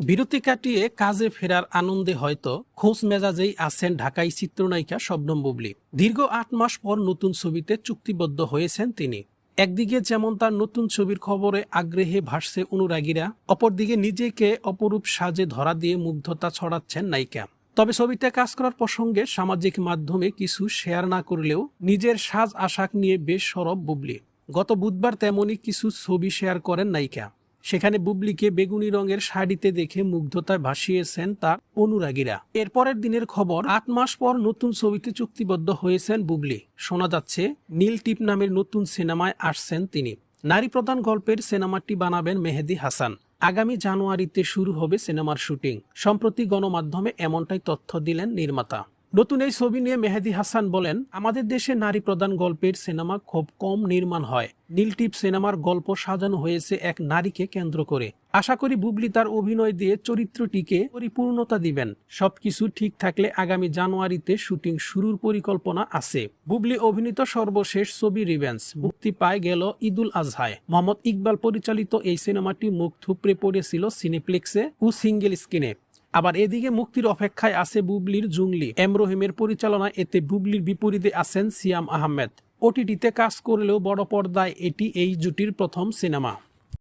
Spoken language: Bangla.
বিরতি কাটিয়ে কাজে ফেরার আনন্দে হয়তো খোঁজ মেজাজেই আছেন ঢাকাই চিত্রনায়িকা শবনম বুবলি। দীর্ঘ আট মাস পর নতুন ছবিতে চুক্তিবদ্ধ হয়েছেন তিনি। একদিকে যেমন তার নতুন ছবির খবরে আগ্রহে ভাসছে অনুরাগীরা, অপরদিকে নিজেকে অপরূপ সাজে ধরা দিয়ে মুগ্ধতা ছড়াচ্ছেন নায়িকা। তবে ছবিতে কাজ করার প্রসঙ্গে সামাজিক মাধ্যমে কিছু শেয়ার না করলেও নিজের সাজ আশাক নিয়ে বেশ সরব বুবলি। গত বুধবার তেমনই কিছু ছবি শেয়ার করেন নায়িকা। সেখানে বুবলিকে বেগুনি রঙের শাড়িতে দেখে মুগ্ধতায় ভাসিয়েছেন তার অনুরাগীরা। এরপরের দিনের খবর, আট মাস পর নতুন ছবিতে চুক্তিবদ্ধ হয়েছেন বুবলি। শোনা যাচ্ছে, নীল টিপ নামের নতুন সিনেমায় আসছেন তিনি। নারী প্রধান গল্পের সিনেমাটি বানাবেন মেহেদি হাসান। আগামী জানুয়ারিতে শুরু হবে সিনেমার শুটিং। সম্প্রতি গণমাধ্যমে এমনটাই তথ্য দিলেন নির্মাতা। নতুন এই ছবি নিয়ে মেহেদি হাসান বলেন, আমাদের দেশে নারী প্রধান গল্পের সিনেমা খুব কম নির্মাণ হয়। নীলটিপ সিনেমার গল্প সাজানো হয়েছে এক নারীকে কেন্দ্র করে। আশা করি বুবলি তার অভিনয় দিয়ে চরিত্রটিকে পরিপূর্ণতা দিবেন। সবকিছু ঠিক থাকলে আগামী জানুয়ারিতে শুটিং শুরুর পরিকল্পনা আছে। বুবলি অভিনীত সর্বশেষ ছবি রিভেন্স মুক্তি পায় গেল ঈদুল আজহায়। মোহাম্মদ ইকবাল পরিচালিত এই সিনেমাটি মুখ থুপড়ে পড়েছিল সিনেপ্লেক্সে ও সিঙ্গেল স্ক্রিনে। আবার এদিকে মুক্তির অপেক্ষায় আছে বুবলির জুংলি। এম রহিমের পরিচালনায় এতে বুবলির বিপরীতে আছেন সিয়াম আহমেদ। ওটিটিতে কাজ করলেও বড় পর্দায় এটি এই জুটির প্রথম সিনেমা।